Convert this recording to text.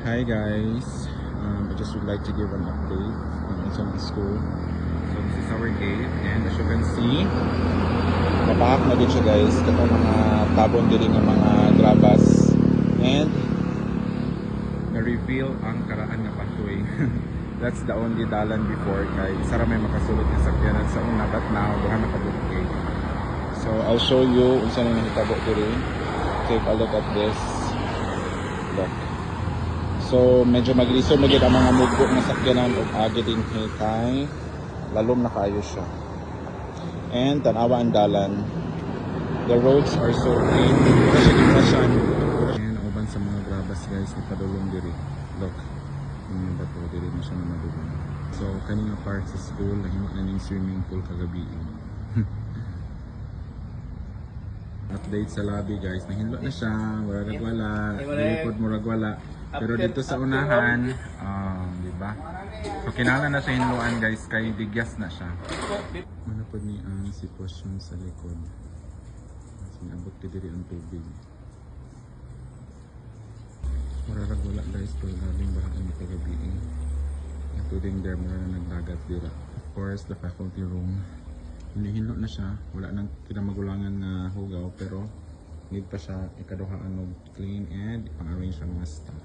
Hi guys, um, I just would like to give an update sa mga school. So this is our gate and as you can see, napaak na din guys. Kato mga tabon din ng mga grabas and na-reveal ang karaan nga pathway. That's the only dalan before kay Sara may makasulot ng sakyanan sa una but now duha na kabukay. So I'll show you unsa na nahitabo diri. Take a look at this. Look. So medyo magliso magid ang mga mugbo nga sakyanan ug agi din kay lalom na kaayo siya. And tanawa ang dalan. The roads are so clean. Kasi depression. And uban sa mga grabas guys ni padulong diri. Look. Yung bato diri na siya na madulong. So kanina part sa school nahimo na ning swimming pool kagabi. Update sa lobby guys. Nahinlo na siya. Wala wala. Lipod murag wala. Pero dito sa unahan, um, di ba? So kinala na sa hinluan guys kay digyas na siya. Ano po ni ang sitwasyon sa likod? Sinabot ka diri ang tubig. Mararag wala guys pero labing bahaan ni kagabi. Including there, mara na nagdagat dira. Of course, the faculty room. Hinihinlo na siya. Wala nang kinamagulangan na hugaw pero need pa siya ikaduhaan og clean and pang-arrange ang mga stuff.